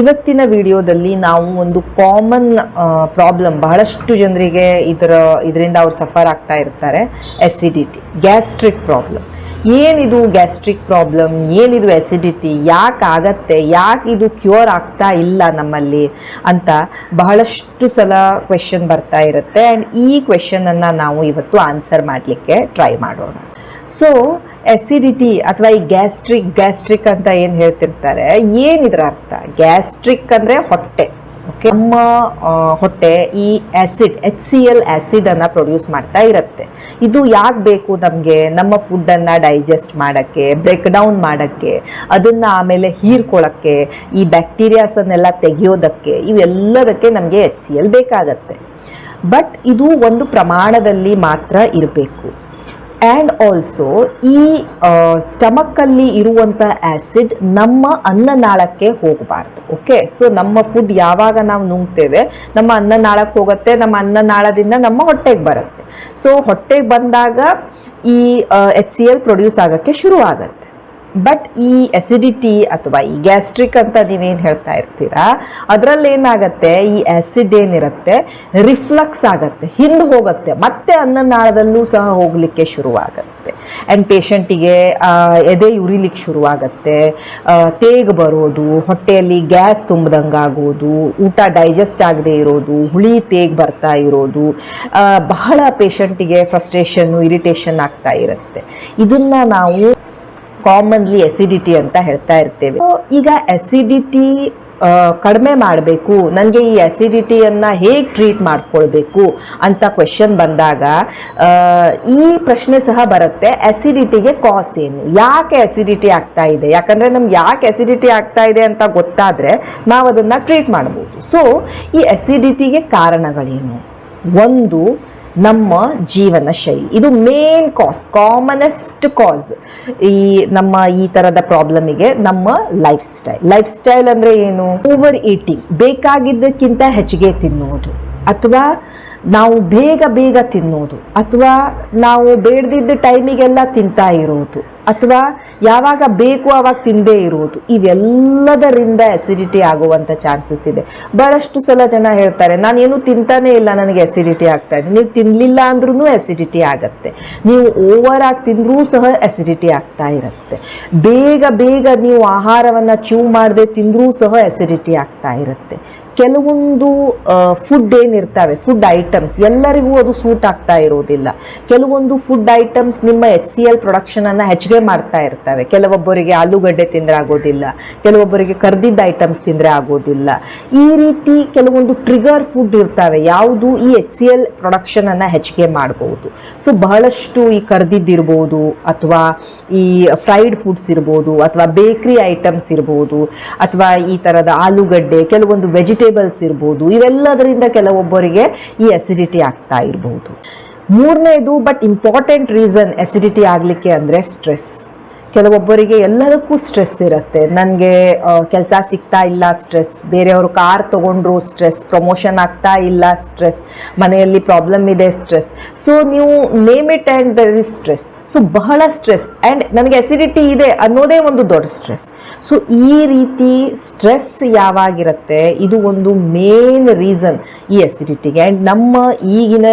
ಇವತ್ತಿನ ವಿಡಿಯೋದಲ್ಲಿ ನಾವು ಒಂದು ಕಾಮನ್ ಪ್ರಾಬ್ಲಮ್ ಬಹಳಷ್ಟು ಜನರಿಗೆ ಇದರ ಇದರಿಂದ ಅವ್ರು ಸಫರ್ ಆಗ್ತಾ ಇರ್ತಾರೆ. ಎಸಿಡಿಟಿ ಗ್ಯಾಸ್ಟ್ರಿಕ್ ಪ್ರಾಬ್ಲಮ್ ಏನಿದು ಗ್ಯಾಸ್ಟ್ರಿಕ್ ಪ್ರಾಬ್ಲಮ್ ಏನಿದು ಎಸಿಡಿಟಿ ಯಾಕೆ ಆಗತ್ತೆ? ಯಾಕೆ ಇದು ಕ್ಯೂರ್ ಆಗ್ತಾ ಇಲ್ಲ ನಮ್ಮಲ್ಲಿ? ಅಂತ ಬಹಳಷ್ಟು ಸಲ ಕ್ವೆಶನ್ ಬರ್ತಾ ಇರುತ್ತೆ. ಆ್ಯಂಡ್ ಈ ಕ್ವೆಶನನ್ನು ನಾವು ಇವತ್ತು ಆನ್ಸರ್ ಮಾಡಲಿಕ್ಕೆ ಟ್ರೈ ಮಾಡೋಣ. ಸೊ ಎಸಿಡಿಟಿ ಅಥವಾ ಈ ಗ್ಯಾಸ್ಟ್ರಿಕ್ ಗ್ಯಾಸ್ಟ್ರಿಕ್ ಅಂತ ಏನು ಹೇಳ್ತಿರ್ತಾರೆ ಏನಿದ್ರ ಅರ್ಥ? ಗ್ಯಾಸ್ಟ್ರಿಕ್ ಅಂದರೆ ಹೊಟ್ಟೆ ಓಕೆ ನಮ್ಮ ಹೊಟ್ಟೆ ಈ ಆಸಿಡ್ ಎಚ್ ಸಿ ಎಲ್ ಆ್ಯಸಿಡನ್ನು ಪ್ರೊಡ್ಯೂಸ್ ಮಾಡ್ತಾ ಇರುತ್ತೆ. ಇದು ಯಾಕೆ ಬೇಕು ನಮಗೆ? ನಮ್ಮ ಫುಡ್ಡನ್ನು ಡೈಜೆಸ್ಟ್ ಮಾಡೋಕ್ಕೆ ಬ್ರೇಕ್ ಡೌನ್ ಮಾಡಕ್ಕೆ, ಅದನ್ನು ಆಮೇಲೆ ಹೀರ್ಕೊಳ್ಳೋಕ್ಕೆ ಈ ಬ್ಯಾಕ್ಟೀರಿಯಾಸನ್ನೆಲ್ಲ ತೆಗೆಯೋದಕ್ಕೆ, ಇವೆಲ್ಲದಕ್ಕೆ ನಮಗೆ ಎಚ್ ಸಿ ಎಲ್ ಬೇಕಾಗತ್ತೆ. ಬಟ್ ಇದು ಒಂದು ಪ್ರಮಾಣದಲ್ಲಿ ಮಾತ್ರ ಇರಬೇಕು. ಆ್ಯಂಡ್ ಆಲ್ಸೋ ಈ ಸ್ಟಮಕ್ಕಲ್ಲಿ ಇರುವಂಥ ಆ್ಯಸಿಡ್ ನಮ್ಮ ಅನ್ನನಾಳಕ್ಕೆ ಹೋಗಬಾರ್ದು ಓಕೆ ಸೊ ನಮ್ಮ ಫುಡ್ ಯಾವಾಗ ನಾವು ನುಂಗ್ತೇವೆ, ನಮ್ಮ ಅನ್ನನಾಳಕ್ಕೆ ಹೋಗುತ್ತೆ, ನಮ್ಮ ಅನ್ನನಾಳದಿಂದ ನಮ್ಮ ಹೊಟ್ಟೆಗೆ ಬರುತ್ತೆ. ಸೊ ಹೊಟ್ಟೆಗೆ ಬಂದಾಗ ಈ ಎಚ್ ಸಿ ಎಲ್ ಪ್ರೊಡ್ಯೂಸ್ ಆಗೋಕ್ಕೆ ಶುರು ಆಗುತ್ತೆ ಬಟ್ ಈ ಎಸಿಡಿಟಿ ಅಥವಾ ಈ ಗ್ಯಾಸ್ಟ್ರಿಕ್ ಅಂತ ನೀವೇನು ಹೇಳ್ತಾ ಇರ್ತೀರಾ, ಅದರಲ್ಲಿ ಏನಾಗತ್ತೆ? ಈ ಆ್ಯಸಿಡ್ ಏನಿರುತ್ತೆ? ರಿಫ್ಲಕ್ಸ್ ಆಗುತ್ತೆ, ಹಿಂದೆ ಹೋಗುತ್ತೆ. ಮತ್ತೆ ಅನ್ನನಾಳದಲ್ಲೂ ಸಹ ಹೋಗಲಿಕ್ಕೆ ಶುರುವಾಗುತ್ತೆ. ಆ್ಯಂಡ್ ಪೇಷಂಟಿಗೆ ಎದೆ ಉರಿಲಿಕ್ಕೆ ಶುರುವಾಗತ್ತೆ. ತೇಗ ಬರೋದು, ಹೊಟ್ಟೆಯಲ್ಲಿ ಗ್ಯಾಸ್ ತುಂಬಿದಂಗೆ ಆಗೋದು ಊಟ ಡೈಜೆಸ್ಟ್ ಆಗದೆ ಇರೋದು, ಹುಳಿ ತೇಗ್ ಬರ್ತಾ ಇರೋದು ಬಹಳ ಪೇಷಂಟಿಗೆ ಫ್ರಸ್ಟ್ರೇಷನ್ನು ಇರಿಟೇಷನ್ ಆಗ್ತಾ ಇರುತ್ತೆ. ಇದನ್ನು ನಾವು ಕಾಮನ್ಲಿ ಎಸಿಡಿಟಿ ಅಂತ ಹೇಳ್ತಾ ಇರ್ತೇವೆ. ಈಗ ಎಸಿಡಿಟಿ ಕಡಿಮೆ ಮಾಡಬೇಕು. ನನಗೆ ಈ ಅಸಿಡಿಟಿಯನ್ನು ಹೇಗೆ ಟ್ರೀಟ್ ಮಾಡ್ಕೊಳ್ಬೇಕು ಅಂತ ಕ್ವೆಶನ್ ಬಂದಾಗ ಈ ಪ್ರಶ್ನೆ ಸಹ ಬರುತ್ತೆ ಅಸಿಡಿಟಿಗೆ ಕಾಸ್ ಏನು? ಯಾಕೆ ಅಸಿಡಿಟಿ ಆಗ್ತಾ ಇದೆ? ಯಾಕಂದರೆ ನಮ್ಗೆ ಯಾಕೆ ಅಸಿಡಿಟಿ ಆಗ್ತಾ ಇದೆ ಅಂತ ಗೊತ್ತಾದರೆ ನಾವು ಅದನ್ನು ಟ್ರೀಟ್ ಮಾಡ್ಬೋದು. ಸೊ ಈ ಅಸಿಡಿಟಿಗೆ ಕಾರಣಗಳೇನು? ಒಂದು ನಮ್ಮ ಜೀವನ ಶೈಲಿ. ಇದು ಮೇನ್ ಕಾಸ್ ಕಾಮನೆಸ್ಟ್ ಕಾಸ್ ಈ ನಮ್ಮ ಈ ಥರದ ಪ್ರಾಬ್ಲಮಿಗೆ ನಮ್ಮ ಲೈಫ್ ಸ್ಟೈಲ್ ಲೈಫ್ ಸ್ಟೈಲ್ ಅಂದರೆ ಏನು? ಓವರ್ ಈಟಿಂಗ್ ಬೇಕಾಗಿದ್ದಕ್ಕಿಂತ ಹೆಚ್ಚಿಗೆ ತಿನ್ನುವುದು. ಅಥವಾ ನಾವು ಬೇಗ ಬೇಗ ತಿನ್ನೋದು ಅಥವಾ ನಾವು ಬೇಡದಿದ್ದ ಟೈಮಿಗೆಲ್ಲ ತಿಂತಾ ಇರೋದು ಅಥವಾ ಯಾವಾಗ ಬೇಕು ಆವಾಗ ತಿಂದೇ ಇರುವುದು ಇವೆಲ್ಲದರಿಂದ ಅಸಿಡಿಟಿ ಆಗುವಂಥ ಚಾನ್ಸಸ್ ಇದೆ. ಬಹಳಷ್ಟು ಸಲ ಜನ ಹೇಳ್ತಾರೆ, ನಾನೇನು ತಿಂತಾನೇ ಇಲ್ಲ, ನನಗೆ ಅಸಿಡಿಟಿ ಆಗ್ತಾ ಇದೆ. ನೀವು ತಿನ್ನಲಿಲ್ಲ ಅಂದ್ರೂ ಅಸಿಡಿಟಿ ಆಗುತ್ತೆ. ನೀವು ಓವರ್ ಆಗಿ ತಿಂದರೂ ಸಹ ಅಸಿಡಿಟಿ ಆಗ್ತಾ ಇರುತ್ತೆ. ಬೇಗ ಬೇಗ ನೀವು ಆಹಾರವನ್ನು ಚೂ ಮಾಡದೆ ತಿಂದರೂ ಸಹ ಅಸಿಡಿಟಿ ಆಗ್ತಾ ಇರುತ್ತೆ. ಕೆಲವೊಂದು ಫುಡ್ ಏನಿರ್ತವೆ ಫುಡ್ ಐಟಮ್ಸ್ ಎಲ್ಲರಿಗೂ ಅದು ಸೂಟ್ ಆಗ್ತಾ ಇರೋದಿಲ್ಲ ಕೆಲವೊಂದು ಫುಡ್ ಐಟಮ್ಸ್ ನಿಮ್ಮ ಎಚ್ ಸಿ ಎಲ್ ಪ್ರೊಡಕ್ಷನನ್ನು ಹೆಚ್ಚಿಗೆ ಮಾಡ್ತಾ ಇರ್ತವೆ. ಕೆಲವೊಬ್ಬರಿಗೆ ಆಲೂಗಡ್ಡೆ ತಿಂದರೆ ಆಗೋದಿಲ್ಲ, ಕೆಲವೊಬ್ಬರಿಗೆ ಕರ್ದಿದ್ದ ಐಟಮ್ಸ್ ತಿಂದರೆ ಆಗೋದಿಲ್ಲ. ಈ ರೀತಿ ಕೆಲವೊಂದು ಟ್ರಿಗರ್ ಫುಡ್ ಇರ್ತವೆ, ಯಾವುದು ಈ ಎಚ್ ಸಿ ಎಲ್ ಪ್ರೊಡಕ್ಷನನ್ನು ಹೆಚ್ಚಿಗೆ ಮಾಡ್ಬೋದು. ಸೊ ಬಹಳಷ್ಟು ಈ ಕರ್ದಿದ್ದಿರ್ಬೋದು ಅಥವಾ ಈ ಫ್ರೈಡ್ ಫುಡ್ಸ್ ಇರ್ಬೋದು, ಅಥವಾ ಬೇಕ್ರಿ ಐಟಮ್ಸ್ ಇರ್ಬೋದು, ಅಥವಾ ಈ ತರದ ಆಲೂಗಡ್ಡೆ, ಕೆಲವೊಂದು ವೆಜಿಟೇಬಲ್ಸ್ ಇರ್ಬೋದು, ಇವೆಲ್ಲದರಿಂದ ಕೆಲವೊಬ್ಬರಿಗೆ ಈ ಅಸಿಡಿಟಿ ಆಗ್ತಾ ಇರ್ಬೋದು. ಮೂರನೇದು ಬಟ್ ಇಂಪಾರ್ಟೆಂಟ್ ರೀಸನ್ ಎಸಿಡಿಟಿ ಆಗಲಿಕ್ಕೆ ಅಂದರೆ ಸ್ಟ್ರೆಸ್ ಕೆಲವೊಬ್ಬರಿಗೆ ಎಲ್ಲದಕ್ಕೂ ಸ್ಟ್ರೆಸ್ ಇರುತ್ತೆ. ನನಗೆ ಕೆಲಸ ಸಿಗ್ತಾ ಇಲ್ಲ ಸ್ಟ್ರೆಸ್ ಬೇರೆಯವರು ಕಾರ್ ತೊಗೊಂಡ್ರು ಸ್ಟ್ರೆಸ್ ಪ್ರಮೋಷನ್ ಆಗ್ತಾ ಇಲ್ಲ ಸ್ಟ್ರೆಸ್ ಮನೆಯಲ್ಲಿ ಪ್ರಾಬ್ಲಮ್ ಇದೆ ಸ್ಟ್ರೆಸ್ ಸೊ ನೀವು name it and there is stress so ಬಹಳ ಸ್ಟ್ರೆಸ್ ಆ್ಯಂಡ್ ನನಗೆ ಅಸಿಡಿಟಿ ಇದೆ ಅನ್ನೋದೇ ಒಂದು ದೊಡ್ಡ ಸ್ಟ್ರೆಸ್ ಸೊ ಈ ರೀತಿ ಸ್ಟ್ರೆಸ್ ಯಾವಾಗಿರುತ್ತೆ? ಇದು ಒಂದು ಮೇನ್ ರೀಸನ್ ಈ ಅಸಿಡಿಟಿಗೆ ಆ್ಯಂಡ್ ನಮ್ಮ ಈಗಿನ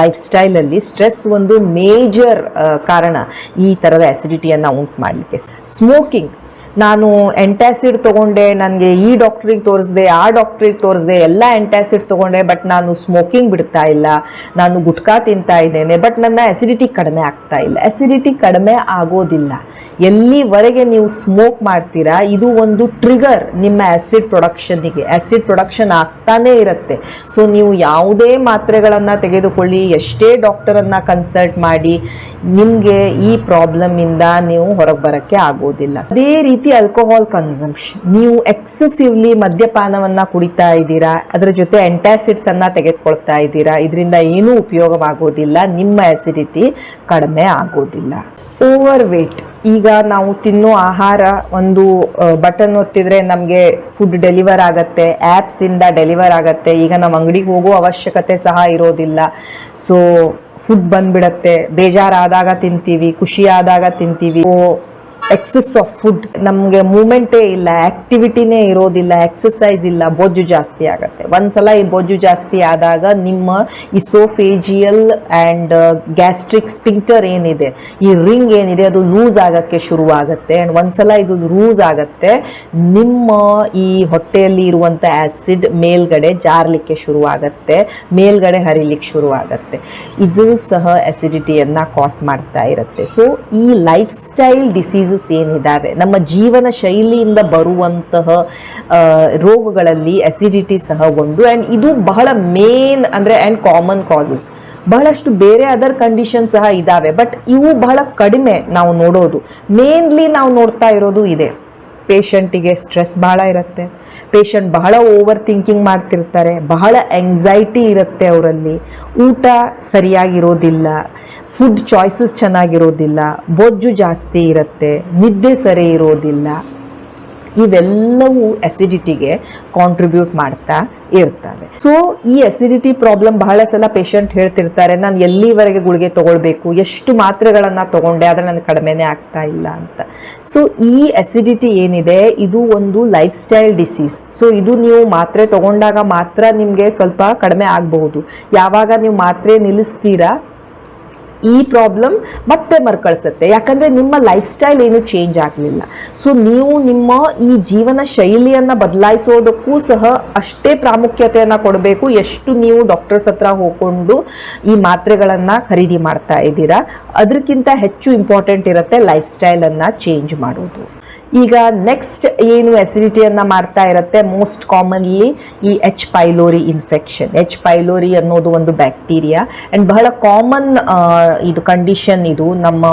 ಲೈಫ್ ಸ್ಟೈಲಲ್ಲಿ ಸ್ಟ್ರೆಸ್ ಒಂದು ಮೇಜರ್ ಕಾರಣ ಈ ಥರದ ಅಸಿಡಿಟಿಯನ್ನು ಉಂಟು ಮಾಡಲಿಕ್ಕೆ ಸ್ಮೋಕಿಂಗ್ ನಾನು ಎಂಟ್ಯಾಸಿಡ್ ತೊಗೊಂಡೆ, ನನಗೆ ಈ ಡಾಕ್ಟ್ರಿಗೆ ತೋರಿಸ್ದೆ, ಆ ಡಾಕ್ಟ್ರಿಗೆ ತೋರಿಸ್ದೆ, ಎಲ್ಲ ಎಂಟ್ಯಾಸಿಡ್ ತೊಗೊಂಡೆ ಬಟ್ ನಾನು ಸ್ಮೋಕಿಂಗ್ ಬಿಡ್ತಾ ಇಲ್ಲ. ನಾನು ಗುಟ್ಕಾ ತಿಂತಾ ಇದ್ದೇನೆ ಬಟ್ ನನ್ನ ಎಸಿಡಿಟಿ ಕಡಿಮೆ ಆಗ್ತಾ ಇಲ್ಲ. ಎಸಿಡಿಟಿ ಕಡಿಮೆ ಆಗೋದಿಲ್ಲ. ಎಲ್ಲಿವರೆಗೆ ನೀವು ಸ್ಮೋಕ್ ಮಾಡ್ತೀರಾ, ಇದು ಒಂದು ಟ್ರಿಗರ್ ನಿಮ್ಮ ಆ್ಯಸಿಡ್ ಪ್ರೊಡಕ್ಷನ್ನಿಗೆ ಆ್ಯಸಿಡ್ ಪ್ರೊಡಕ್ಷನ್ ಆಗ್ತಾನೇ ಇರುತ್ತೆ. ಸೊ ನೀವು ಯಾವುದೇ ಮಾತ್ರೆಗಳನ್ನು ತೆಗೆದುಕೊಳ್ಳಿ, ಎಷ್ಟೇ ಡಾಕ್ಟರನ್ನು ಕನ್ಸಲ್ಟ್ ಮಾಡಿ, ನಿಮಗೆ ಈ ಪ್ರಾಬ್ಲಮಿಂದ ನೀವು ಹೊರಗೆ ಬರೋಕ್ಕೆ ಆಗೋದಿಲ್ಲ. ಅದೇ ರೀತಿ ರೀತಿ ಆಲ್ಕೋಹಾಲ್ ಕನ್ಸಂಪ್ಷನ್ ನೀವು ಎಕ್ಸೆಸಿವ್ಲಿ ಮದ್ಯಪಾನವನ್ನ ಕುಡಿತಾ ಇದ್ದೀರಾ, ಅದರ ಜೊತೆ ಎಂಟಾಸಿಡ್ಸನ್ನು ಅನ್ನ ತೆಗೆದುಕೊಳ್ತಾ ಇದ್ದೀರಾ, ಇದರಿಂದ ಏನೂ ಉಪಯೋಗವಾಗೋದಿಲ್ಲ, ನಿಮ್ಮ ಆ್ಯಸಿಡಿಟಿ ಕಡಿಮೆ ಆಗೋದಿಲ್ಲ. ಓವರ್ ವೇಟ್ ಈಗ ನಾವು ತಿನ್ನೋ ಆಹಾರ ಒಂದು ಬಟನ್ ಒತ್ತಿದ್ರೆ ನಮಗೆ ಫುಡ್ ಡೆಲಿವರ್ ಆಗುತ್ತೆ ಆ್ಯಪ್ಸಿಂದ ಡೆಲಿವರ್ ಆಗುತ್ತೆ, ಈಗ ನಾವು ಅಂಗಡಿಗೆ ಹೋಗೋ ಅವಶ್ಯಕತೆ ಸಹ ಇರೋದಿಲ್ಲ. ಸೊ ಫುಡ್ ಬಂದ್ಬಿಡತ್ತೆ, ಬೇಜಾರಾದಾಗ ತಿಂತೀವಿ ಖುಷಿ ಆದಾಗ ತಿಂತೀವಿ ಎಕ್ಸಸ್ ಆಫ್ ಫುಡ್ ನಮಗೆ ಮೂಮೆಂಟೇ ಇಲ್ಲ ಆಕ್ಟಿವಿಟಿನೇ ಇರೋದಿಲ್ಲ ಎಕ್ಸಸೈಸ್ ಇಲ್ಲ, ಬೊಜ್ಜು ಜಾಸ್ತಿ ಆಗುತ್ತೆ. ಒಂದ್ಸಲ ಈ ಬೊಜ್ಜು ಜಾಸ್ತಿ ಆದಾಗ ನಿಮ್ಮ ಇಸೋಫೇಜಿಯಲ್ ಆ್ಯಂಡ್ ಗ್ಯಾಸ್ಟ್ರಿಕ್ ಸ್ಪಿಂಕ್ಟರ್ ಏನಿದೆ, ಈ ರಿಂಗ್ ಏನಿದೆ, ಅದು ಲೂಸ್ ಆಗೋಕ್ಕೆ ಶುರುವಾಗುತ್ತೆ. ಆ್ಯಂಡ್ ಒಂದ್ಸಲ ಇದು ಲೂಸ್ ಆಗುತ್ತೆ, ನಿಮ್ಮ ಈ ಹೊಟ್ಟೆಯಲ್ಲಿ ಇರುವಂಥ ಆ್ಯಸಿಡ್ ಮೇಲ್ಗಡೆ ಜಾರಲಿಕ್ಕೆ ಶುರುವಾಗತ್ತೆ, ಮೇಲ್ಗಡೆ ಹರಿಲಿಕ್ಕೆ ಶುರುವಾಗತ್ತೆ. ಇದು ಸಹ ಅಸಿಡಿಟಿಯನ್ನು ಕಾಸ್ ಮಾಡ್ತಾ ಇರುತ್ತೆ. ಸೊ ಈ ಲೈಫ್ ಸ್ಟೈಲ್ ಡಿಸೀಸಸ್ ಏನಿದ್ದಾವೆ ನಮ್ಮ ಜೀವನ ಶೈಲಿಯಿಂದ ಬರುವಂತಹ ರೋಗಗಳಲ್ಲಿ ಅಸಿಡಿಟಿ ಸಹ ಒಂದು. ಆ್ಯಂಡ್ ಇದು ಬಹಳ ಮೇನ್ ಅಂದರೆ ಆ್ಯಂಡ್ ಕಾಮನ್ ಕಾಸಸ್ ಬಹಳಷ್ಟು ಬೇರೆ ಅದರ್ ಕಂಡೀಷನ್ ಸಹ ಇದ್ದಾವೆ. ಬಟ್ ಇವು ಬಹಳ ಕಡಿಮೆ ನಾವು ನೋಡೋದು. ಮೇನ್ಲಿ ನಾವು ನೋಡ್ತಾ ಇರೋದು ಇದೆ. ಪೇಷಂಟಿಗೆ ಸ್ಟ್ರೆಸ್ ಬಹಳ ಇರುತ್ತೆ. ಪೇಷಂಟ್ ಬಹಳ ಓವರ್ ಥಿಂಕಿಂಗ್ ಮಾಡ್ತಿರ್ತಾರೆ. ಬಹಳ ಎಂಗ್ಸೈಟಿ ಇರುತ್ತೆ ಅವರಲ್ಲಿ. ಊಟ ಸರಿಯಾಗಿರೋದಿಲ್ಲ. Food choices ಚೆನ್ನಾಗಿರೋದಿಲ್ಲ. ಬೊಜ್ಜು ಜಾಸ್ತಿ ಇರುತ್ತೆ. ನಿದ್ದೆ ಸರಿ ಇರೋದಿಲ್ಲ. ಇವೆಲ್ಲವೂ ಅಸಿಡಿಟಿಗೆ ಕಾಂಟ್ರಿಬ್ಯೂಟ್ ಮಾಡ್ತಾ ಇರ್ತವೆ. ಸೊ ಈ ಅಸಿಡಿಟಿ ಪ್ರಾಬ್ಲಮ್ ಬಹಳ ಸಲ ಪೇಷಂಟ್ ಹೇಳ್ತಿರ್ತಾರೆ, ನಾನು ಎಲ್ಲಿವರೆಗೆ ಗುಳಿಗೆ ತಗೊಳ್ಬೇಕು? ಎಷ್ಟು ಮಾತ್ರೆಗಳನ್ನು ತಗೊಂಡೆ? ಆದರೆ ನನಗೆ ಕಡಿಮೆನೇ ಆಗ್ತಾ ಇಲ್ಲ ಅಂತ. ಸೊ ಈ ಅಸಿಡಿಟಿ ಏನಿದೆ? ಇದು ಒಂದು ಲೈಫ್ ಸ್ಟೈಲ್ ಡಿಸೀಸ್ ಸೊ ಇದು ನೀವು ಮಾತ್ರೆ ತಗೊಂಡಾಗ ಮಾತ್ರ ನಿಮಗೆ ಸ್ವಲ್ಪ ಕಡಿಮೆ ಆಗಬಹುದು. ಯಾವಾಗ ನೀವು ಮಾತ್ರೆ ನಿಲ್ಲಿಸ್ತೀರಾ ಈ ಪ್ರಾಬ್ಲಮ್ ಮತ್ತೆ ಮರ್ಕಳಿಸುತ್ತೆ. ಯಾಕಂದರೆ ನಿಮ್ಮ ಲೈಫ್ ಸ್ಟೈಲ್ ಏನು ಚೇಂಜ್ ಆಗಲಿಲ್ಲ. ಸೊ ನೀವು ನಿಮ್ಮ ಈ ಜೀವನ ಶೈಲಿಯನ್ನು ಬದಲಾಯಿಸೋದಕ್ಕೂ ಸಹ ಅಷ್ಟೇ ಪ್ರಾಮುಖ್ಯತೆಯನ್ನು ಕೊಡಬೇಕು. ಎಷ್ಟು ನೀವು ಡಾಕ್ಟರ್ಸ್ ಹತ್ರ ಹೋಗ್ಕೊಂಡು ಈ ಮಾತ್ರೆಗಳನ್ನು ಖರೀದಿ ಮಾಡ್ತಾ ಇದ್ದೀರಾ ಅದಕ್ಕಿಂತ ಹೆಚ್ಚು ಇಂಪಾರ್ಟೆಂಟ್ ಇರುತ್ತೆ ಲೈಫ್ ಸ್ಟೈಲನ್ನು ಚೇಂಜ್ ಮಾಡೋದು. ಈಗ ನೆಕ್ಸ್ಟ್ ಏನು ಎಸಿಡಿಟಿಯನ್ನು ಮಾಡ್ತಾ ಇರುತ್ತೆ? ಮೋಸ್ಟ್ ಕಾಮನ್ಲಿ ಈ H pylori infection H pylori ಅನ್ನೋದು ಒಂದು ಬ್ಯಾಕ್ಟೀರಿಯಾ ಆ್ಯಂಡ್ ಬಹಳ ಕಾಮನ್ ಇದು ಕಂಡೀಷನ್ ಇದು ನಮ್ಮ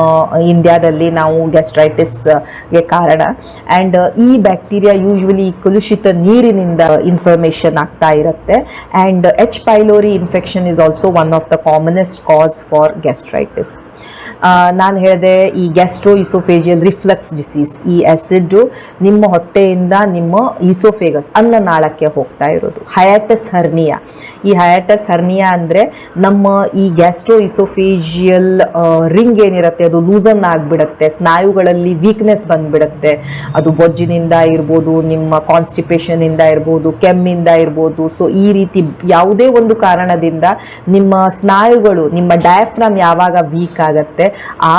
ಇಂಡಿಯಾದಲ್ಲಿ ನಾವು ಗ್ಯಾಸ್ಟ್ರೈಟಿಸ್ಗೆ ಕಾರಣ. ಆ್ಯಂಡ್ ಈ ಬ್ಯಾಕ್ಟೀರಿಯಾ ಯೂಶ್ವಲಿ ಕಲುಷಿತ ನೀರಿನಿಂದ ಇನ್ಫಾರ್ಮೇಷನ್ ಆಗ್ತಾ ಇರುತ್ತೆ. And H pylori infection is also one of the commonest cause for gastritis ನಾನು ಹೇಳಿದೆ ಈ ಗ್ಯಾಸ್ಟ್ರೋ ಇಸೋಫೇಜಿಯಲ್ ರಿಫ್ಲಕ್ಸ್ ಡಿಸೀಸ್ ಈ ಆಸಿಡ್ ನಿಮ್ಮ ಹೊಟ್ಟೆಯಿಂದ ನಿಮ್ಮ ಇಸೋಫೇಗಸ್ ಅನ್ನನಾಳಕ್ಕೆ ಹೋಗ್ತಾ ಇರೋದು. ಹಯಾಟಸ್ ಹರ್ನಿಯಾ ಈ ಹಯಾಟಸ್ ಹರ್ನಿಯಾ ಅಂದರೆ ನಮ್ಮ ಈ ಗ್ಯಾಸ್ಟ್ರೋ ಇಸೋಫೇಜಿಯಲ್ ರಿಂಗ್ ಏನಿರುತ್ತೆ, ಅದು ಲೂಸನ್ ಆಗಿಬಿಡುತ್ತೆ. ಸ್ನಾಯುಗಳಲ್ಲಿ ವೀಕ್ನೆಸ್ ಬಂದ್ಬಿಡುತ್ತೆ. ಅದು ಬೊಜ್ಜಿನಿಂದ ಇರ್ಬೋದು, ನಿಮ್ಮ ಕಾನ್ಸ್ಟಿಪೇಷನಿಂದ ಇರ್ಬೋದು, ಕೆಮ್ಮಿಂದ ಇರ್ಬೋದು. ಸೊ ಈ ರೀತಿ ಯಾವುದೇ ಒಂದು ಕಾರಣದಿಂದ ನಿಮ್ಮ ಸ್ನಾಯುಗಳು, ನಿಮ್ಮ ಡಯಾಫ್ರಾಮ್ ಯಾವಾಗ ವೀಕ್ ಆಗತ್ತೆ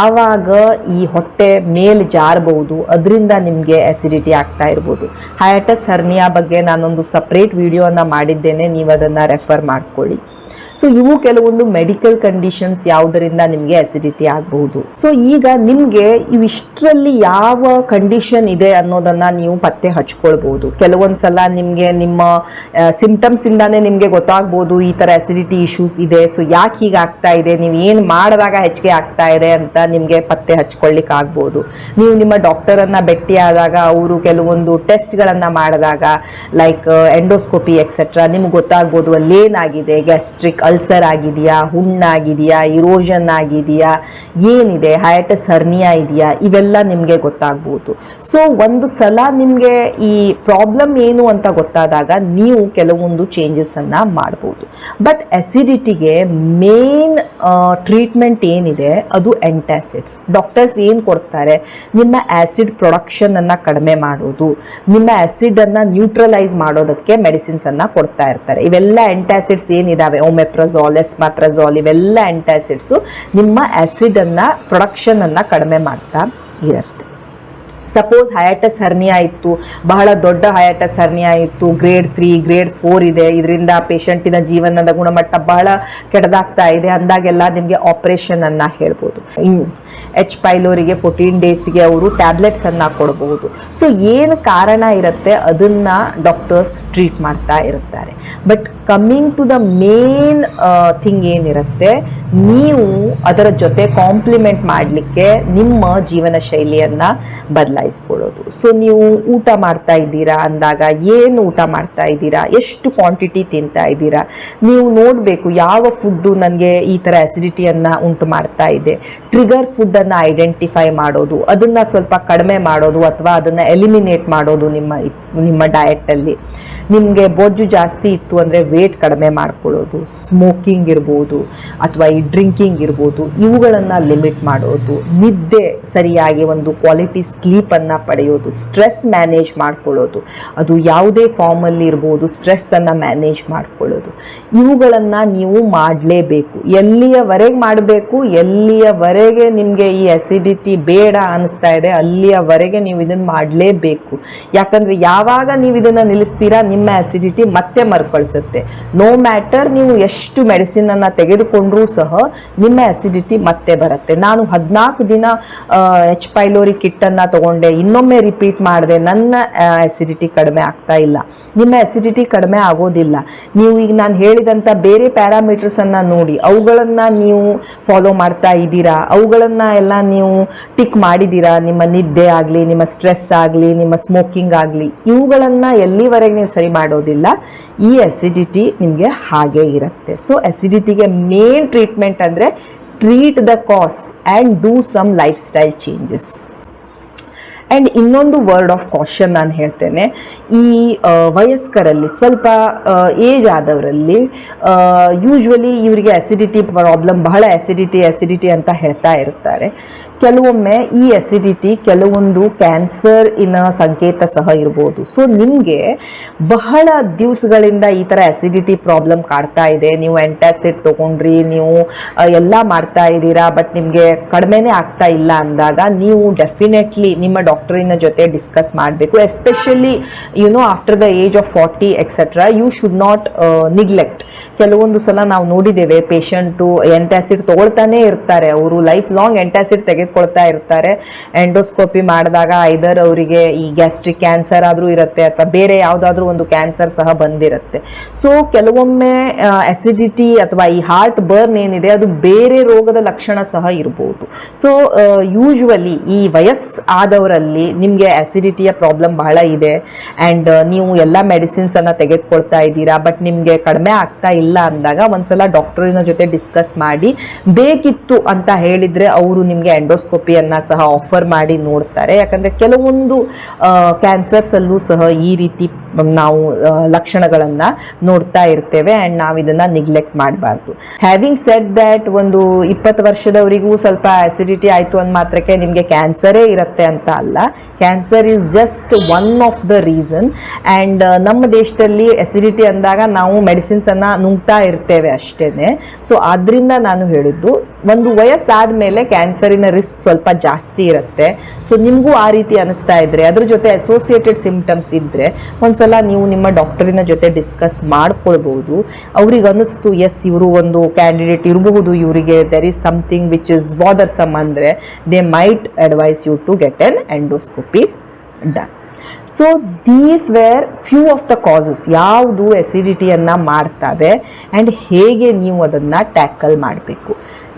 ಆವಾಗ ಈ ಹೊಟ್ಟೆ ಮೇಲೆ ಜಾರಬಹುದು ಅದರಿಂದ ನಿಮಗೆ ಅಸಿಡಿಟಿ ಆಗ್ತಾ ಇರ್ಬೋದು. ಹಯಾಟಸ್ ಹರ್ನಿಯಾ ಬಗ್ಗೆ ನಾನೊಂದು ಸಪ್ರೇಟ್ ವಿಡಿಯೋನ ಮಾಡಿದ್ದೇನೆ, ನೀವು ಅದನ್ನು ರೆಫರ್ ಮಾಡ್ಕೊಳ್ಳಿ. ಸೊ ಇವು ಕೆಲವೊಂದು ಮೆಡಿಕಲ್ ಕಂಡೀಷನ್ಸ್ ಯಾವುದರಿಂದ ನಿಮಗೆ ಅಸಿಡಿಟಿ ಆಗಬಹುದು. ಸೊ ಈಗ ನಿಮಗೆ ಇವಿಷ್ಟರಲ್ಲಿ ಯಾವ ಕಂಡೀಷನ್ ಇದೆ ಅನ್ನೋದನ್ನ ನೀವು ಪತ್ತೆ ಹಚ್ಕೊಳ್ಬಹುದು. ಕೆಲವೊಂದ್ಸಲ ನಿಮಗೆ ನಿಮ್ಮ ಸಿಂಪ್ಟಮ್ಸ್ ಇಂದಾನೇ ನಿಮಗೆ ಗೊತ್ತಾಗ್ಬೋದು ಈ ತರ ಅಸಿಡಿಟಿ ಇಶ್ಯೂಸ್ ಇದೆ. ಸೊ ಯಾಕೆ ಹೀಗೆ ಆಗ್ತಾ ಇದೆ? ನೀವು ಏನು ಮಾಡಿದಾಗ ಹೆಚ್ಚಿಗೆ ಆಗ್ತಾ ಇದೆ ಅಂತ ನಿಮಗೆ ಪತ್ತೆ ಹಚ್ಕೊಳ್ಳಿಕ್ಕೆ ಆಗ್ಬೋದು. ನೀವು ನಿಮ್ಮ ಡಾಕ್ಟರನ್ನು ಭೇಟಿಯಾದಾಗ ಅವರು ಕೆಲವೊಂದು ಟೆಸ್ಟ್ಗಳನ್ನು ಮಾಡಿದಾಗ ಲೈಕ್ ಎಂಡೋಸ್ಕೋಪಿ ಎಕ್ಸೆಟ್ರಾ ನಿಮ್ಗೆ ಗೊತ್ತಾಗ್ಬೋದು ಅಲ್ಲಿ ಏನಾಗಿದೆ ಗ್ಯಾಸ್ಟ್ರಿಕ್ ಅಲ್ಸರ್ ಆಗಿದೆಯಾ ಹುಣ್ಣಾಗಿದೆಯಾ ಇರೋಷನ್ ಆಗಿದೆಯಾ ಏನಿದೆ, ಹಯಾಟಸ್ ಹರ್ನಿಯಾ ಇದೆಯಾ, ಇವೆಲ್ಲ ನಿಮಗೆ ಗೊತ್ತಾಗ್ಬೋದು. ಸೊ ಒಂದು ಸಲ ನಿಮಗೆ ಈ ಪ್ರಾಬ್ಲಮ್ ಏನು ಅಂತ ಗೊತ್ತಾದಾಗ ನೀವು ಕೆಲವೊಂದು ಚೇಂಜಸನ್ನು ಮಾಡ್ಬೋದು. ಬಟ್ ಅಸಿಡಿಟಿಗೆ ಮೇನ್ ಟ್ರೀಟ್ಮೆಂಟ್ ಏನಿದೆ, ಅದು ಎಂಟ್ಯಾಸಿಡ್ಸ್ ಡಾಕ್ಟರ್ಸ್ ಏನು ಕೊಡ್ತಾರೆ, ನಿಮ್ಮ ಆ್ಯಸಿಡ್ ಪ್ರೊಡಕ್ಷನನ್ನು ಕಡಿಮೆ ಮಾಡೋದು, ನಿಮ್ಮ ಆ್ಯಸಿಡನ್ನು ನ್ಯೂಟ್ರಲೈಸ್ ಮಾಡೋದಕ್ಕೆ ಮೆಡಿಸಿನ್ಸನ್ನು ಕೊಡ್ತಾ ಇರ್ತಾರೆ. ಇವೆಲ್ಲ ಎಂಟಾಸಿಡ್ಸ್ ಏನಿದಾವೆ? ಒಮೆಪ್ರಜಾಲ್ ಎಸ್ಮಾಪ್ರಜಾಲ್ ಇವೆಲ್ಲ ಎಂಟಾಸಿಡ್ಸು ನಿಮ್ಮ ಆ್ಯಸಿಡನ್ನು ಪ್ರೊಡಕ್ಷನನ್ನು ಕಡಿಮೆ ಮಾಡ್ತಾ ಇರುತ್ತೆ. ಸಪೋಸ್ ಹಯಾಟಸ್ ಹರ್ನಿಯಾ ಇತ್ತು, ಬಹಳ ದೊಡ್ಡ ಹಯಾಟಸ್ ಹರ್ನಿಯಾ ಇತ್ತು ಗ್ರೇಡ್ ತ್ರೀ ಗ್ರೇಡ್ ಫೋರ್ ಇದೆ, ಇದರಿಂದ ಪೇಷಂಟಿನ ಜೀವನದ ಗುಣಮಟ್ಟ ಬಹಳ ಕೆಡದಾಗ್ತಾ ಇದೆ, ಅಂದಾಗೆಲ್ಲ ನಿಮಗೆ ಆಪರೇಷನ್ ಅನ್ನ ಹೇಳ್ಬೋದು. ಎಚ್ ಪೈಲೋರಿಗೆ ಫೋರ್ಟೀನ್ ಡೇಸ್ಗೆ ಅವರು ಟ್ಯಾಬ್ಲೆಟ್ಸ್ ಅನ್ನ ಕೊಡಬಹುದು ಸೊ ಏನು ಕಾರಣ ಇರುತ್ತೆ, ಅದನ್ನ ಡಾಕ್ಟರ್ಸ್ ಟ್ರೀಟ್ ಮಾಡ್ತಾ ಇರುತ್ತಾರೆ. But coming to the main thing ಏನಿರುತ್ತೆ, ನೀವು ಅದರ ಜೊತೆ ಕಾಂಪ್ಲಿಮೆಂಟ್ ಮಾಡಲಿಕ್ಕೆ ನಿಮ್ಮ ಜೀವನ ಶೈಲಿಯನ್ನು ಬದಲಾಯಿಸ್ಕೊಳ್ಳೋದು. ಸೊ ನೀವು ಊಟ ಮಾಡ್ತಾ ಇದ್ದೀರಾ ಅಂದಾಗ ಏನು ಊಟ ಮಾಡ್ತಾ ಇದ್ದೀರಾ, ಎಷ್ಟು ಕ್ವಾಂಟಿಟಿ ತಿಂತಾ ಇದ್ದೀರಾ, ನೀವು ನೋಡಬೇಕು ಯಾವ ಫುಡ್ಡು ನನಗೆ ಈ ಥರ ಅಸಿಡಿಟಿಯನ್ನು ಉಂಟು ಮಾಡ್ತಾ ಇದೆ. ಟ್ರಿಗರ್ ಫುಡ್ಡನ್ನು ಐಡೆಂಟಿಫೈ ಮಾಡೋದು, ಅದನ್ನು ಸ್ವಲ್ಪ ಕಡಿಮೆ ಮಾಡೋದು ಅಥವಾ ಅದನ್ನು ಎಲಿಮಿನೇಟ್ ಮಾಡೋದು ನಿಮ್ಮ ನಿಮ್ಮ ಡಯಟಲ್ಲಿ ನಿಮಗೆ ಬೊಜ್ಜು ಜಾಸ್ತಿ ಇತ್ತು ಅಂದರೆ ವೇಟ್ ಕಡಿಮೆ ಮಾಡ್ಕೊಳ್ಳೋದು ಸ್ಮೋಕಿಂಗ್ ಇರ್ಬೋದು ಅಥವಾ ಈ ಡ್ರಿಂಕಿಂಗ್ ಇರ್ಬೋದು, ಇವುಗಳನ್ನು ಲಿಮಿಟ್ ಮಾಡೋದು, ನಿದ್ದೆ ಸರಿಯಾಗಿ ಒಂದು ಕ್ವಾಲಿಟಿ ಸ್ಲೀಪನ್ನು ಪಡೆಯೋದು ಸ್ಟ್ರೆಸ್ ಮ್ಯಾನೇಜ್ ಮಾಡ್ಕೊಳ್ಳೋದು, ಅದು ಯಾವುದೇ ಫಾರ್ಮಲ್ಲಿ ಇರ್ಬೋದು ಸ್ಟ್ರೆಸ್ಸನ್ನು ಮ್ಯಾನೇಜ್ ಮಾಡ್ಕೊಳ್ಳೋದು. ಇವುಗಳನ್ನು ನೀವು ಮಾಡಲೇಬೇಕು. ಎಲ್ಲಿಯವರೆಗೆ ಮಾಡಬೇಕು, ಎಲ್ಲಿಯವರೆಗೆ ನಿಮಗೆ ಈ ಅಸಿಡಿಟಿ ಬೇಡ ಅನ್ನಿಸ್ತಾ ಇದೆ, ಅಲ್ಲಿಯವರೆಗೆ ನೀವು ಇದನ್ನು ಮಾಡಲೇಬೇಕು. ಯಾಕಂದರೆ ಯಾವಾಗ ನೀವು ಇದನ್ನು ನಿಲ್ಲಿಸ್ತೀರಾ, ನಿಮ್ಮ ಆಸಿಡಿಟಿ ಮತ್ತೆ ಮರುಕಳಿಸುತ್ತೆ. ನೋ ಮ್ಯಾಟರ್ ನೀವು ಎಷ್ಟು ಮೆಡಿಸಿನನ್ನು ತೆಗೆದುಕೊಂಡ್ರೂ ಸಹ ನಿಮ್ಮ ಆಸಿಡಿಟಿ ಮತ್ತೆ ಬರುತ್ತೆ. ನಾನು ಹದಿನಾಲ್ಕು ದಿನ ಎಚ್ ಪೈಲೋರಿ ಕಿಟ್ಟನ್ನು ತಗೊಂಡೆ. ಇನ್ನೊಮ್ಮೆ ರಿಪೀಟ್ ಮಾಡಿದೆ. ನನ್ನ ಆಸಿಡಿಟಿ ಕಡಿಮೆ ಆಗ್ತಾ ಇಲ್ಲ. ನಿಮ್ಮ ಆಸಿಡಿಟಿ ಕಡಿಮೆ ಆಗೋದಿಲ್ಲ. ನೀವು ಈಗ ನಾನು ಹೇಳಿದಂಥ ಬೇರೆ ಪ್ಯಾರಾಮೀಟರ್ಸನ್ನು ನೋಡಿ. ಅವುಗಳನ್ನು ನೀವು ಫಾಲೋ ಮಾಡ್ತಾ ಇದ್ದೀರಾ? ಅವುಗಳನ್ನು ಎಲ್ಲ ನೀವು ಟಿಕ್ ಮಾಡಿದ್ದೀರಾ? ನಿಮ್ಮ ನಿದ್ದೆ ಆಗಲಿ, ನಿಮ್ಮ ಸ್ಟ್ರೆಸ್ ಆಗಲಿ, ನಿಮ್ಮ ಸ್ಮೋಕಿಂಗ್ ಆಗಲಿ. ಇವುಗಳನ್ನು ಎಲ್ಲಿವರೆಗೆ ನೀವು ಸರಿ ಮಾಡೋದಿಲ್ಲ, ಈ ಅಸಿಡಿಟಿ ನಿಮಗೆ ಹಾಗೆ ಇರುತ್ತೆ. ಸೊ ಅಸಿಡಿಟಿಗೆ ಮೇನ್ ಟ್ರೀಟ್ಮೆಂಟ್ ಅಂದರೆ treat the cause and do some lifestyle changes and ಇನ್ನೊಂದು ವರ್ಡ್ ಆಫ್ ಕಾಷನ್ ನಾನು ಹೇಳ್ತೇನೆ. ಈ ವಯಸ್ಕರಲ್ಲಿ, ಸ್ವಲ್ಪ ಏಜ್ ಆದವರಲ್ಲಿ ಯೂಶ್ವಲಿ ಇವರಿಗೆ ಅಸಿಡಿಟಿ ಪ್ರಾಬ್ಲಮ್ ಬಹಳ ಅಸಿಡಿಟಿ ಅಸಿಡಿಟಿ ಅಂತ ಹೇಳ್ತಾ ಇರ್ತಾರೆ. ಕೆಲವೊಮ್ಮೆ ಈ ಅಸಿಡಿಟಿ ಕೆಲವೊಂದು ಕ್ಯಾನ್ಸರ್ ಇನ ಸಂಕೇತ ಸಹ ಇರ್ಬೋದು. ಸೊ ನಿಮಗೆ ಬಹಳ ದಿವಸಗಳಿಂದ ಈ ಥರ ಅಸಿಡಿಟಿ ಪ್ರಾಬ್ಲಮ್ ಕಾಡ್ತಾ ಇದೆ. ನೀವು ಎಂಟಾಸಿಡ್ ತೊಗೊಂಡ್ರಿ, ನೀವು ಎಲ್ಲ ಮಾಡ್ತಾ ಇದ್ದೀರಾ ಬಟ್ ನಿಮಗೆ ಕಡಿಮೆನೇ ಆಗ್ತಾ ಇಲ್ಲ ಅಂದಾಗ ನೀವು ಡೆಫಿನೆಟ್ಲಿ ನಿಮ್ಮ ಡಾಕ್ಟರಿನ ಜೊತೆ ಡಿಸ್ಕಸ್ ಮಾಡಬೇಕು, especially you know after the age of forty etcetera you should not neglect ಕೆಲವೊಂದು ಸಲ ನಾವು ನೋಡಿದ್ದೇವೆ ಪೇಷಂಟು ಎಂಟಾಸಿಡ್ ತೊಗೊಳ್ತಾನೆ ಇರ್ತಾರೆ, ಅವರು ಲೈಫ್ ಲಾಂಗ್ ಎಂಟಾಸಿಡ್ ತೆಗೆದುಕೊಳ್ತಾ ಇರ್ತಾರೆ. ಎಂಡೋಸ್ಕೋಪಿ ಮಾಡಿದಾಗ ಐದರ್ ಅವರಿಗೆ ಈ ಗ್ಯಾಸ್ಟ್ರಿಕ್ ಕ್ಯಾನ್ಸರ್ ಆದರೂ ಇರುತ್ತೆ, ಅಥವಾ ಬೇರೆ ಯಾವುದಾದ್ರೂ ಒಂದು ಕ್ಯಾನ್ಸರ್ ಸಹ ಬಂದಿರುತ್ತೆ. ಸೊ ಕೆಲವೊಮ್ಮೆ ಅಸಿಡಿಟಿ ಅಥವಾ ಈ ಹಾರ್ಟ್ ಬರ್ನ್ ಏನಿದೆ, ಅದು ಬೇರೆ ರೋಗದ ಲಕ್ಷಣ ಸಹ ಇರಬಹುದು ಸೊ ಯೂಶ್ವಲಿ ಈ ವಯಸ್ಸು ಆದವರಲ್ಲಿ ನಿಮಗೆ ಆ್ಯಸಿಡಿಟಿಯ ಪ್ರಾಬ್ಲಮ್ ಬಹಳ ಇದೆ. ಆ್ಯಂಡ್ ನೀವು ಎಲ್ಲ ಮೆಡಿಸಿನ್ಸನ್ನು ತೆಗೆದುಕೊಳ್ತಾ ಇದ್ದೀರಾ ಬಟ್ ನಿಮಗೆ ಕಡಿಮೆ ಆಗ್ತಾ ಇಲ್ಲ ಅಂದಾಗ ಒಂದ್ಸಲ ಡಾಕ್ಟ್ರಿನ ಜೊತೆ ಡಿಸ್ಕಸ್ ಮಾಡಿ, ಬೇಕಿತ್ತು ಅಂತ ಹೇಳಿದರೆ ಅವರು ನಿಮಗೆ ಎಂಡೋಸ್ಕೋಪಿಯನ್ನು ಸಹ ಆಫರ್ ಮಾಡಿ ನೋಡ್ತಾರೆ. ಯಾಕಂದರೆ ಕೆಲವೊಂದು ಕ್ಯಾನ್ಸರ್ಸಲ್ಲೂ ಸಹ ಈ ರೀತಿ ನಾವು ಲಕ್ಷಣಗಳನ್ನು ನೋಡ್ತಾ ಇರ್ತೇವೆ ಆ್ಯಂಡ್ ನಾವು ಇದನ್ನು ನಿಗ್ಲೆಕ್ಟ್ ಮಾಡಬಾರ್ದು. ಹ್ಯಾವಿಂಗ್ ಸೆಟ್ ದ್ಯಾಟ್ ಒಂದು ಇಪ್ಪತ್ತು ವರ್ಷದವರಿಗೂ ಸ್ವಲ್ಪ ಆಸಿಡಿಟಿ ಆಯಿತು ಅಂದ ಮಾತ್ರಕ್ಕೆ ನಿಮಗೆ ಕ್ಯಾನ್ಸರೇ ಇರುತ್ತೆ ಅಂತ ಅಲ್ಲ. Cancer is just one of the reason and ನಮ್ಮ ದೇಶದಲ್ಲಿ ಎಸಿಡಿಟಿ ಅಂದಾಗ ನಾವು ಮೆಡಿಸಿನ್ಸನ್ನು ನುಂಗ್ತಾ ಇರ್ತೇವೆ ಅಷ್ಟೇ ಸೊ ಆದ್ದರಿಂದ ನಾನು ಹೇಳಿದ್ದು, ಒಂದು ವಯಸ್ಸಾದ ಮೇಲೆ ಕ್ಯಾನ್ಸರಿನ ರಿಸ್ಕ್ ಸ್ವಲ್ಪ ಜಾಸ್ತಿ ಇರುತ್ತೆ. ಸೊ ನಿಮಗೂ ಆ ರೀತಿ ಅನಿಸ್ತಾ ಇದ್ರೆ, ಅದ್ರ ಜೊತೆ ಅಸೋಸಿಯೇಟೆಡ್ ಸಿಂಪ್ಟಮ್ಸ್ ಇದ್ದರೆ ಒಂದ್ಸಲ ನೀವು ನಿಮ್ಮ ಡಾಕ್ಟರಿನ ಜೊತೆ ಡಿಸ್ಕಸ್ ಮಾಡ್ಕೊಳ್ಬೋದು. ಅವ್ರಿಗೆ ಅನ್ನಿಸ್ತು ಎಸ್ ಇವರು ಒಂದು ಕ್ಯಾಂಡಿಡೇಟ್ ಇರಬಹುದು, ಇವರಿಗೆ there is something which is bother some ಅಂದರೆ they might advise you to get an endoscopy done so these were few of the causes ಯಾವುದು ಎಸಿಡಿಟಿಯನ್ನು ಮಾಡ್ತವೆ ಆ್ಯಂಡ್ ಹೇಗೆ ನೀವು ಅದನ್ನು ಟ್ಯಾಕಲ್ ಮಾಡಬೇಕು.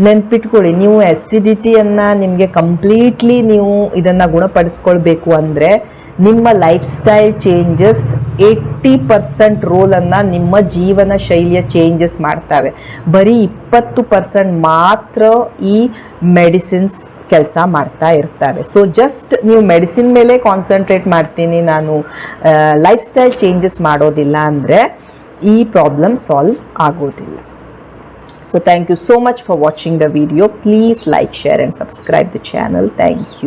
ನೆನ್ಪಿಟ್ಕೊಳ್ಳಿ, ನೀವು ಎಸಿಡಿಟಿಯನ್ನು ನಿಮಗೆ ಕಂಪ್ಲೀಟ್ಲಿ ನೀವು ಇದನ್ನು ಗುಣಪಡಿಸ್ಕೊಳ್ಬೇಕು ಅಂದರೆ ನಿಮ್ಮ lifestyle changes eighty percent ರೋಲನ್ನು ನಿಮ್ಮ ಜೀವನ ಶೈಲಿಯ ಚೇಂಜಸ್ ಮಾಡ್ತವೆ. ಬರೀ ಇಪ್ಪತ್ತು ಪರ್ಸೆಂಟ್ ಮಾತ್ರ ಈ ಮೆಡಿಸಿನ್ಸ್ ಕೆಲಸ ಮಾಡ್ತಾ ಇರ್ತವೆ. ಸೊ ಜಸ್ಟ್ ನೀವು ಮೆಡಿಸಿನ್ ಮೇಲೆ ಕಾನ್ಸಂಟ್ರೇಟ್ ಮಾಡ್ತೀನಿ. ನಾನು ಲೈಫ್ ಸ್ಟೈಲ್ ಚೇಂಜಸ್ ಮಾಡೋದಿಲ್ಲ ಅಂದರೆ ಈ ಪ್ರಾಬ್ಲಮ್ ಸಾಲ್ವ್ ಆಗೋದಿಲ್ಲ. So thank you so much for watching the video please like share and subscribe the channel thank you